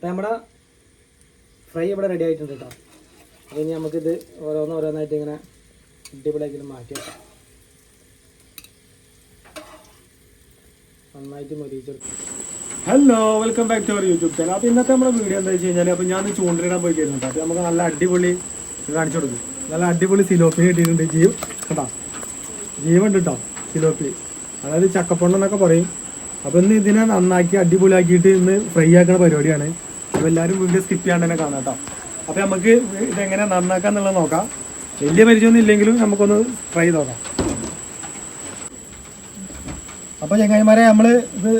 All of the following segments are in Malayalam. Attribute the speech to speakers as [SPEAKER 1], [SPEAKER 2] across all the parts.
[SPEAKER 1] അപ്പം നമ്മുടെ ഫ്രൈ ഇവിടെ റെഡി ആയിട്ടുണ്ട് കേട്ടോ അപ്പോൾ ഇനി നമുക്കിത് ഓരോന്ന് ഓരോന്നായിട്ട് ഇങ്ങനെ അടിപൊളിയാക്കി മാറ്റി നന്നായിട്ട് മൊരിച്ചെടുക്കും hello welcome back to our YouTube channel അപ്പോൾ ഇന്നത്തെ നമ്മുടെ വീഡിയോ എന്താ വെച്ച് കഴിഞ്ഞാൽ അപ്പോൾ ഞാൻ ചൂണ്ടലിടാൻ പോയി കഴിഞ്ഞിട്ട് അപ്പോൾ നമുക്ക് നല്ല അടിപൊളി കാണിച്ചു കൊടുക്കും. നല്ല അടിപൊളി സിലോപ്പി കിട്ടിയിട്ടുണ്ട് ജീവ്. കേട്ടോ ജീവുണ്ട് കേട്ടോ സിലോപ്പി. അതായത് ചക്കപ്പൊണ്ണെന്നൊക്കെ പറയും. അപ്പോൾ ഇന്ന് ഇതിനെ നന്നാക്കി അടിപൊളിയാക്കിയിട്ട് ഇന്ന് ഫ്രൈ ആക്കുന്ന പരിപാടിയാണ്. അപ്പോൾ എല്ലാവരും വീഡിയോ സ്കിപ്പ് ചെയ്യാണ്ട് തന്നെ കാണാം കേട്ടോ അപ്പോൾ നമുക്ക് ഇതെങ്ങനെ നന്നാക്കാം എന്നുള്ളത് നോക്കാം. വലിയ പരിചയമൊന്നും ഇല്ലെങ്കിലും നമുക്കൊന്ന് ട്രൈ ചെയ്ത് നോക്കാം. അപ്പോൾ ചങ്ങായിമാരെ നമ്മൾ ഇത്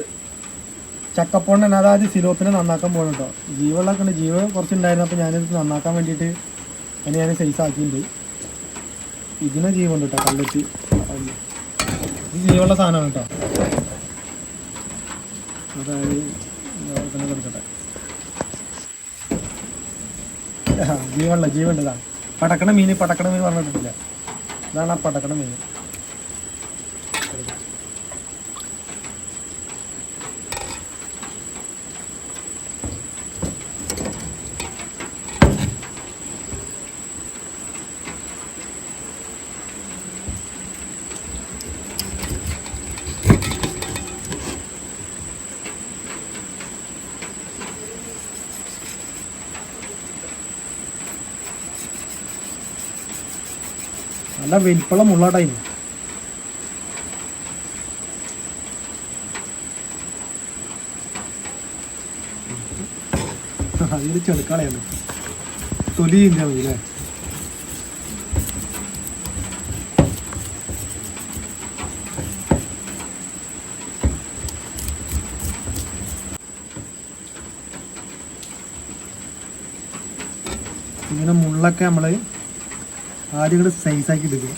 [SPEAKER 1] ചക്കപ്പൊണ്ണൻ അതായത് സിലോപ്പിനെ നന്നാക്കാൻ പോകണം കേട്ടോ ജീവളൊക്കെ ഉണ്ട്. ജീവ കുറച്ചുണ്ടായിരുന്നു. അപ്പോൾ ഞാനിത് നന്നാക്കാൻ വേണ്ടിയിട്ട് അതിന് ഞാൻ സൈസ് ആക്കിയിട്ടുണ്ട്. ഇതിനെ ജീവുണ്ട് കേട്ടോ കല്ലെത്തി. ഇത് ജീവുള്ള സാധനമാണ് കേട്ടോ അതായത് കൊടുക്കട്ടെ ആ, ജീവനുള്ള ജീവുണ്ട് ഇതാ പടക്കണ മീൻ പടക്കണ മീൻ പറഞ്ഞിട്ടില്ല. ഇതാണ് ആ പടക്കണ മീൻ. നല്ല വലിപ്പുള്ള ടൈം അതിൽ ചെറുക്കളയാണ്. തൊലി ഇല്ല ഇങ്ങനെ മുള്ളൊക്കെ നമ്മൾ ആദ്യം കൂടെ സൈസാക്കി എടുക്കുക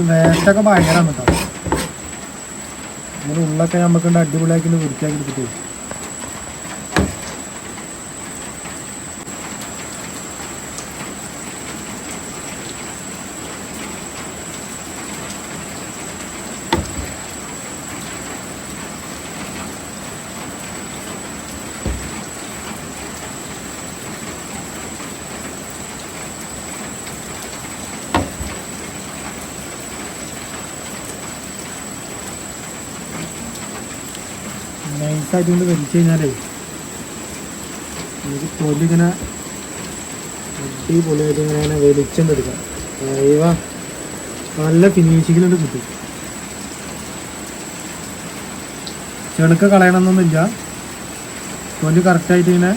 [SPEAKER 1] വേസ്റ്റൊക്കെ ഭയങ്കരമാണ് കേട്ടോ. ഉള്ളൊക്കെ നമുക്ക് അടിപൊളിയാക്കി വൃത്തിയാക്കി എടുത്തിട്ട്. നൈസായിട്ട് കൊണ്ട് വലിച്ചു കഴിഞ്ഞാലേ നമുക്ക് തൊലിങ്ങനെ അടിപൊളിയായിട്ട് ഇങ്ങനെ വെളിച്ചം എടുക്കാം. ഇവ നല്ല ഫിനിഷിങ്ങിലുണ്ട് കിട്ടും. ചെളുക്ക കളയണമെന്നൊന്നുമില്ല തൊലി കറക്റ്റായിട്ട് ഇങ്ങനെ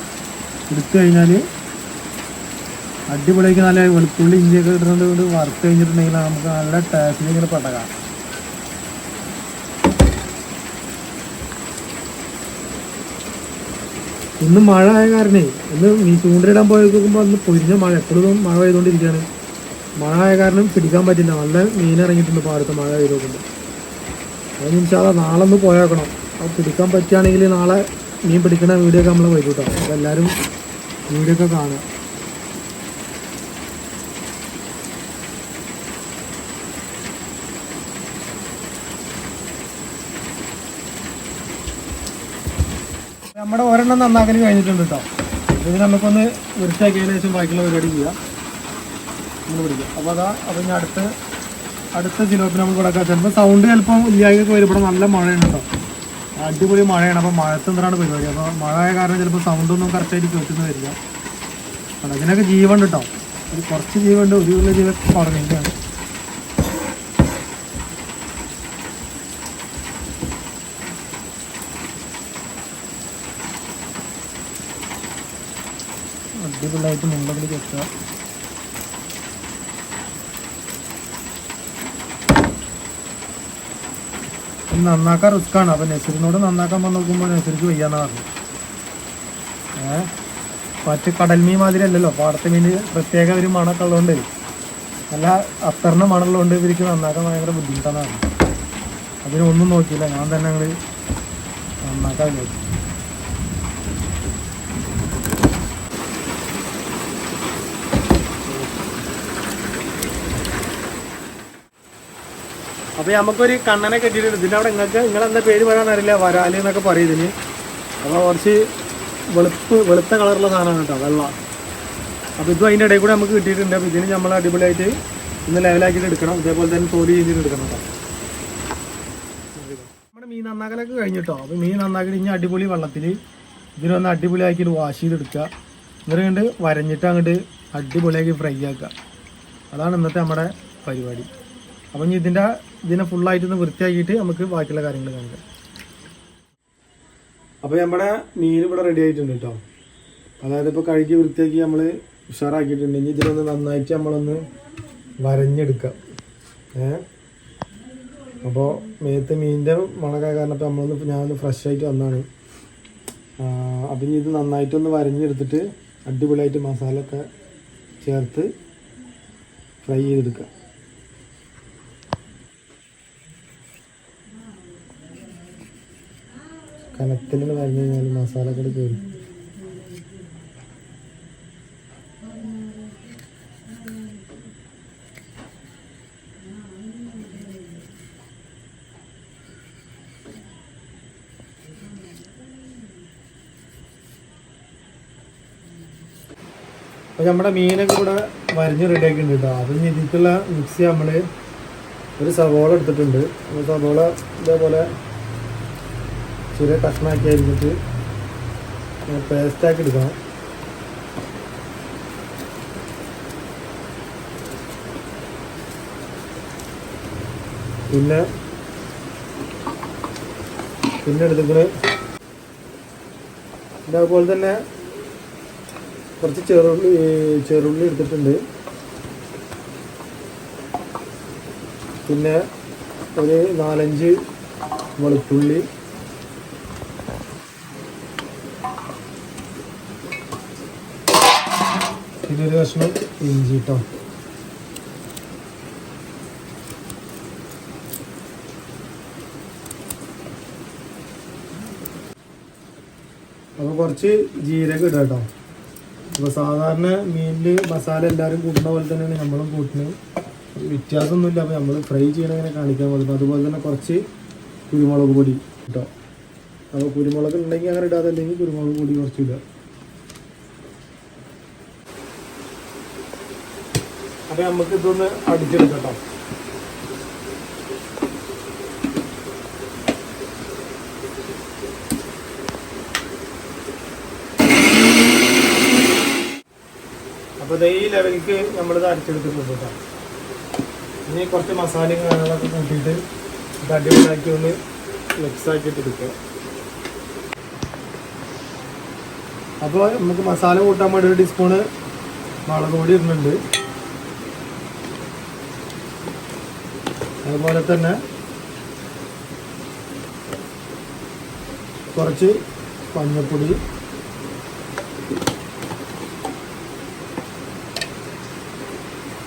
[SPEAKER 1] എടുത്തു കഴിഞ്ഞാൽ അടിപൊളിയായിട്ട് നല്ല വെളുത്തുള്ളി ഇഞ്ചിയൊക്കെ ഇടുന്നത് കൊണ്ട് വറുത്ത് കഴിഞ്ഞിട്ടുണ്ടെങ്കിൽ നമുക്ക് നല്ല ടേസ്റ്റിൽ ഇങ്ങനെ പടകാം. ഇന്ന് മഴ ആയ കാരണേ ഇന്ന് ഈ ചൂണ്ടയിടാൻ പോയി നോക്കുമ്പോൾ അന്ന് പൊരിഞ്ഞ മഴ എപ്പോഴും മഴ പെയ്തുകൊണ്ടിരിക്കുകയാണ്. മഴ ആയ കാരണം പിടിക്കാൻ പറ്റില്ല. നല്ല മീൻ ഇറങ്ങിയിട്ടുണ്ട് പാടത്ത് മഴ പെയ്ത് നോക്കുമ്പോൾ അത് അതാ നാളെ ഒന്ന് പോയേക്കണം അത് പിടിക്കാൻ പറ്റുകയാണെങ്കിൽ നാളെ മീൻ പിടിക്കണ വീഡിയോ ഒക്കെ നമ്മൾ വരും അപ്പോൾ എല്ലാവരും വീഡിയോ ഒക്കെ കാണാം നമ്മുടെ ഒരെണ്ണം നന്നാക്കൽ കഴിഞ്ഞിട്ടുണ്ട് കേട്ടോ ഇത് നമുക്കൊന്ന് വൃത്തിയാക്കിയതിന് ശേഷം ബാക്കിയുള്ള പരിപാടി ചെയ്യാം. നമ്മൾ പിടിക്കാം. അപ്പോൾ അതാ അപ്പോൾ ഞാൻ അടുത്ത് അടുത്ത ജിലോപ്പിന് നമ്മൾ കൊടുക്കാം ചിലപ്പോൾ സൗണ്ട് ചിലപ്പോൾ ഇല്ലായൊക്കെ വരും ഇവിടെ നല്ല മഴയാണ് കേട്ടോ അടിപൊളി മഴയാണ്. അപ്പോൾ മഴത്ത് എന്താണ് പരിപാടി? അപ്പോൾ മഴ ആയ കാരണം ചിലപ്പോൾ സൗണ്ടൊന്നും കറക്റ്റായിട്ട് കേൾക്കുന്ന വരില്ല അതിനൊക്കെ ജീവൻ കേട്ടോ ഒരു കുറച്ച് ജീവനുണ്ട് ഒരു വലിയ ജീവൻ പറഞ്ഞിട്ടാണ് അടിപൊളിയായിട്ട് മുളകിൽ വെക്കുക. നന്നാക്കാൻ റിസ്ക്കാണ് അപ്പൊ നെസിറിനോട് നന്നാക്കാൻ വന്ന് നോക്കുമ്പോൾ നെസിരിക്ക് വയ്യാന്ന് പറഞ്ഞു ഏ? മറ്റ് കടൽ മീൻ മാതിരി അല്ലല്ലോ. പാടത്തെ മീൻ പ്രത്യേക ഒരു മണമൊക്കെ ഉള്ളതുകൊണ്ട് നല്ല അത്തറിന് മണമുള്ളതുകൊണ്ട് ഇവർക്ക് നന്നാക്കാൻ ഭയങ്കര ബുദ്ധിമുട്ടാണ് അതിനൊന്നും നോക്കിയില്ല. ഞാൻ തന്നെ ഞങ്ങൾ നന്നാക്കാൻ വിചാരിച്ചു. അപ്പൊ നമുക്കൊരു കണ്ണനെ കെട്ടിയിട്ടുണ്ട്. ഇതിന്റെ അവിടെ നിങ്ങൾക്ക് നിങ്ങളെന്താ പേര് പറയാൻ അറിയില്ല വരാൽ എന്നൊക്കെ പറയും ഇതിന്. അപ്പൊ കുറച്ച് വെളുപ്പ് വെളുത്ത കളറുള്ള സാധനമാണ് കേട്ടോ വെള്ള. അപ്പൊ ഇതും അതിന്റെ ഇടയിൽ കൂടെ നമുക്ക് കിട്ടിയിട്ടുണ്ട്. അപ്പൊ ഇതിന് നമ്മൾ അടിപൊളിയായിട്ട് ഇന്ന് ലെവലാക്കിയിട്ട് എടുക്കണം. അതേപോലെ തന്നെ തോലി ചെയ്തിട്ട് എടുക്കണം കേട്ടോ. നമ്മുടെ മീൻ നന്നാക്കലൊക്കെ കഴിഞ്ഞിട്ടോ അപ്പൊ മീൻ നന്നാക്കി ഇനി അടിപൊളി വെള്ളത്തിൽ ഇതിനൊന്ന് അടിപൊളിയാക്കിയിട്ട് വാഷ് ചെയ്തെടുക്കുക എന്നിട്ട് കണ്ട് വരഞ്ഞിട്ട് അങ്ങോട്ട് അടിപൊളിയാക്കി ഫ്രൈ ആക്കുക അതാണ് ഇന്നത്തെ നമ്മുടെ പരിപാടി. അപ്പം ഇനി ഇതിന്റെ ഇതിനെ ഫുള്ളായിട്ടൊന്ന് വൃത്തിയാക്കിയിട്ട് നമുക്ക് ബാക്കിയുള്ള കാര്യങ്ങൾ കാണിക്കാം അപ്പോൾ നമ്മുടെ മീൻ ഇവിടെ റെഡി ആയിട്ടുണ്ട് കേട്ടോ അതായത് ഇപ്പോൾ കഴുകി വൃത്തിയാക്കി നമ്മൾ ഉഷാറാക്കിയിട്ടുണ്ട്. ഇനി ഇതിലൊന്ന് നന്നായിട്ട് നമ്മളൊന്ന് വരഞ്ഞെടുക്കാം. ഏ? അപ്പോൾ മേത്ത് മീനിന്റെ മണക്ക കാരണം ഇപ്പോൾ നമ്മളൊന്ന് ഞാനൊന്ന് ഫ്രഷ് ആയിട്ട് വന്നാണ്. അപ്പം ഇനി ഇത് നന്നായിട്ടൊന്ന് വരഞ്ഞെടുത്തിട്ട് അടിപൊളിയായിട്ട് മസാല ഒക്കെ ചേർത്ത് ഫ്രൈ ചെയ്തെടുക്കുക കനത്തിലാണ് വരഞ്ഞു കഴിഞ്ഞാൽ മസാല കൂടി കയറി അപ്പോൾ നമ്മുടെ മീനൊക്കെ ഇവിടെ വരഞ്ഞ് റെഡിയാക്കിയിട്ടുണ്ട് കേട്ടോ അതിന് ഇനി മിക്സി നമ്മൾ ഒരു സവോള എടുത്തിട്ടുണ്ട്. സവോള ഇതേപോലെ ചെറിയ കഷ്ണമാക്കി അരിഞ്ഞിട്ട് പേസ്റ്റാക്കി എടുക്കണം. പിന്നെ പിന്നെ എടുത്തിട്ട് ഇതേപോലെ തന്നെ കുറച്ച് ചെറുള്ളി ചെറുള്ളി എടുത്തിട്ടുണ്ട്. പിന്നെ ഒരു നാലഞ്ച് വെളുത്തുള്ളി ഒരു കഷ്ണം ഇഞ്ചി കേട്ടോ അപ്പോൾ കുറച്ച് ജീരകം ഇടാം കേട്ടോ അപ്പോൾ സാധാരണ മീനിൽ മസാല എല്ലാവരും കൂട്ടുന്ന പോലെ തന്നെയാണ് നമ്മളും കൂട്ടുന്നത്. വ്യത്യാസമൊന്നുമില്ല അപ്പോൾ നമ്മൾ ഫ്രൈ ചെയ്യണങ്ങനെ കാണിക്കാൻ പോകുന്നത് അതുപോലെ തന്നെ കുറച്ച് കുരുമുളക് പൊടി കേട്ടോ അപ്പോൾ കുരുമുളക് ഉണ്ടെങ്കിൽ അങ്ങനെ ഇടാതല്ലെങ്കിൽ കുരുമുളക് പൊടി കുറച്ച് ഇടുക. അപ്പോൾ നമുക്ക് ഇതൊന്ന് അടിച്ചെടുക്കട്ടോ അപ്പൊ അപ്പോൾ ഈ ലെവലിക്ക് നമ്മളിത് അടിച്ചെടുത്തിട്ടുണ്ട് കേട്ടോ. ഇനി കുറച്ച് മസാലയും കാര്യങ്ങളൊക്കെ കൂട്ടിയിട്ട് ഇത് അടിപൊളിയാക്കി ഒന്ന് മിക്സ് ആക്കിയിട്ട് എടുക്കുക അപ്പോൾ നമുക്ക് മസാല കൂട്ടാൻ വേണ്ടി ഒരു ടീസ്പൂണ് മുളക് പൊടി ഇടുന്നുണ്ട്. അതുപോലെ തന്നെ കുറച്ച് മഞ്ഞപ്പൊടി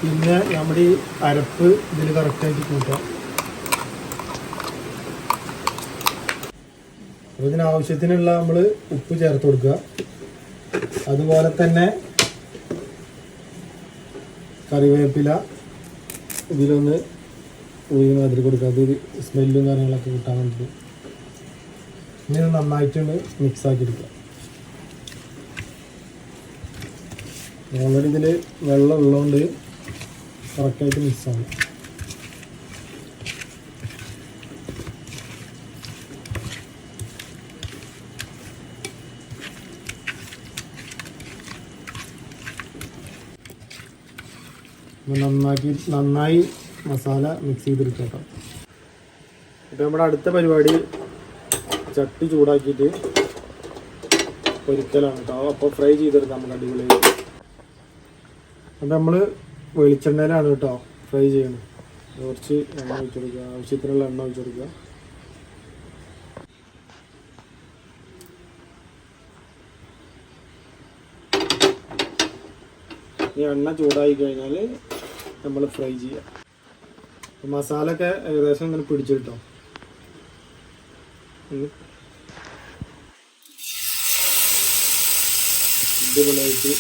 [SPEAKER 1] പിന്നെ നമ്മുടെ ഈ അരപ്പ് ഇതിൽ കറക്റ്റായിട്ട് കൂട്ടാം. അപ്പോൾ ഇതിനാവശ്യത്തിനുള്ള നമ്മൾ ഉപ്പ് ചേർത്ത് കൊടുക്കുക. അതുപോലെ തന്നെ കറിവേപ്പില ഇതിലൊന്ന് ഉഴുകി മാതിരി കൊടുക്കുക അതൊരു സ്മെല്ലും കാര്യങ്ങളൊക്കെ കിട്ടാൻ വേണ്ടിയിട്ട് ഇങ്ങനെ നന്നായിട്ടുണ്ട് മിക്സാക്കിയെടുക്കുക. ഓൾറെഡി ഇതിൽ വെള്ളം ഉള്ളതുകൊണ്ട് കറക്റ്റായിട്ട് മിക്സ് ആവും ഇത് നന്നാക്കി നന്നായി മസാല മിക്സ് ചെയ്തെടുക്കാം ഇപ്പം നമ്മുടെ അടുത്ത പരിപാടി ചട്ടി ചൂടാക്കിയിട്ട് പൊരിക്കലാണ് കേട്ടോ അപ്പോൾ ഫ്രൈ ചെയ്തെടുക്കാം നമുക്ക് അടിപൊളി. അപ്പം നമ്മൾ വെളിച്ചെണ്ണയിലാണ് കേട്ടോ ഫ്രൈ ചെയ്യണം. കുറച്ച് എണ്ണ ഒഴിച്ചു ആവശ്യത്തിനുള്ള എണ്ണ ഒഴിച്ചു ഈ എണ്ണ ചൂടായി കഴിഞ്ഞാൽ നമ്മൾ ഫ്രൈ ചെയ്യാം. മസാല ഒക്കെ ഏകദേശം ഇങ്ങനെ പിടിച്ചു കിട്ടും. അടിപൊളിയായിട്ട്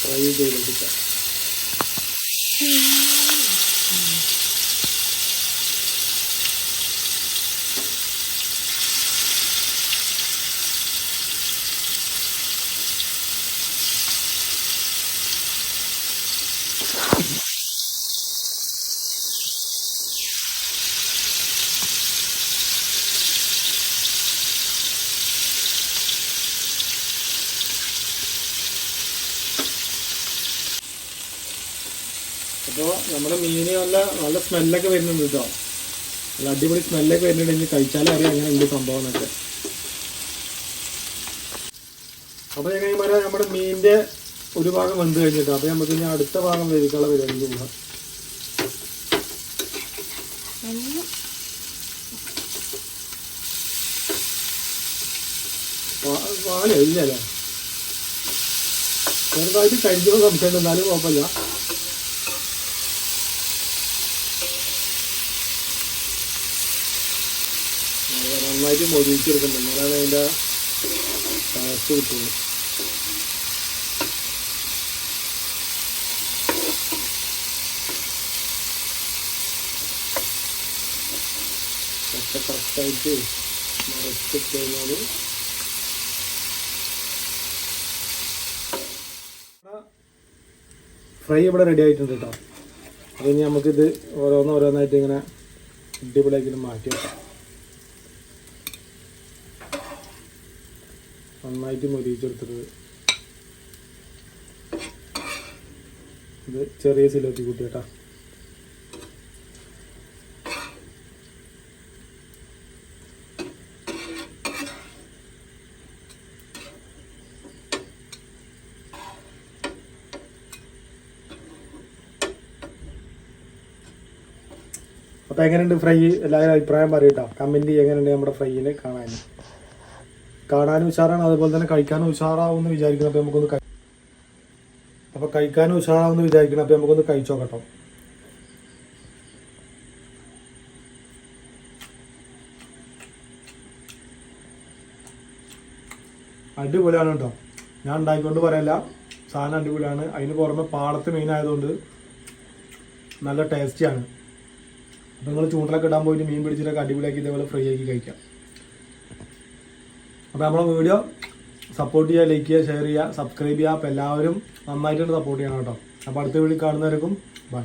[SPEAKER 1] ഫ്രൈ ചെയ്തെടുക്കാം അപ്പോൾ നമ്മുടെ മീന് നല്ല നല്ല സ്മെല്ലൊക്കെ വരുന്നുണ്ട് കേട്ടോ നല്ല അടിപൊളി സ്മെല്ലൊക്കെ വരുന്നുണ്ടെങ്കിൽ കഴിച്ചാലേ അറിയാം അങ്ങനെ എന്ത് സംഭവം എന്നൊക്കെ. അപ്പോൾ ചങ്ങായിമാരെ നമ്മുടെ മീനിന്റെ ഒരു ഭാഗം വെന്ത് കഴിഞ്ഞിട്ട് അപ്പോൾ നമുക്ക് ഇനി അടുത്ത ഭാഗം വേവിക്കാനുള്ള പരിപാടിക്ക് പോകാം വാങ്ങല ഇല്ലല്ലേ ചെറുതായിട്ട് കഴിക്കുമ്പോൾ സംശയം എന്നാലും കുഴപ്പമില്ല. നന്നായിട്ട് മൊരിച്ചെടുക്കുന്നുണ്ട് എന്നാലാണ് അതിന്റെ കിട്ടുള്ളൂ ഒക്കെ കറക്റ്റായിട്ട് മറച്ചിട്ട് കഴിഞ്ഞാൽ ഫ്രൈ ഇവിടെ റെഡി ആയിട്ടുണ്ട് കേട്ടോ അപ്പോൾ ഇനി നമുക്കിത് ഓരോന്ന് ഓരോന്നായിട്ട് ഇങ്ങനെ അടിപൊളിയാക്കി മാറ്റി വെക്കാം. നന്നായിട്ട് മൊരിച്ചെടുത്തിട്ട് ഇത് ചെറിയ സിലോത്തി കൂട്ടി കേട്ടോ അപ്പോൾ എങ്ങനെയുണ്ട് ഫ്രൈ? എല്ലാവരും അഭിപ്രായം പറയട്ടോ കമന്റ് എങ്ങനെയുണ്ട് നമ്മുടെ ഫ്രൈയിന് കാണാൻ കാണാനും ഉഷാറാണ്. അതുപോലെ തന്നെ കഴിക്കാനും ഉഷാറാവും എന്ന് വിചാരിക്കണം അപ്പോൾ നമുക്കൊന്ന് അപ്പൊ കഴിക്കാനും ഉഷാറാവും എന്ന് വിചാരിക്കണം അപ്പോൾ നമുക്കൊന്ന് കഴിച്ചോ കേട്ടോ അടിപൊളിയാണ് കേട്ടോ. ഞാൻ ഉണ്ടാക്കിക്കൊണ്ട് പറയല്ല. സാധനം അടിപൊളിയാണ്. അതിന് പുറമെ പാടത്ത് മെയിൻ ആയതുകൊണ്ട് നല്ല ടേസ്റ്റിയാണ് അപ്പോൾ നിങ്ങൾ ചൂണ്ടലൊക്കെ ഇടാൻ പോയിട്ട് മീൻ പിടിച്ചിട്ടൊക്കെ അടിപൊളിയാക്കി ഇതേപോലെ ഫ്രൈ ആക്കി കഴിക്കാം. അപ്പോൾ നമ്മളെ വീഡിയോ സപ്പോർട്ട് ചെയ്യുക ലൈക്ക് ചെയ്യുക ഷെയർ ചെയ്യുക സബ്സ്ക്രൈബ് ചെയ്യുക. അപ്പോൾ എല്ലാവരും നന്നായിട്ട് സപ്പോർട്ട് ചെയ്യണം കേട്ടോ. അപ്പോൾ അടുത്ത വീഡിയോ കാണുന്നവർക്കും ബൈ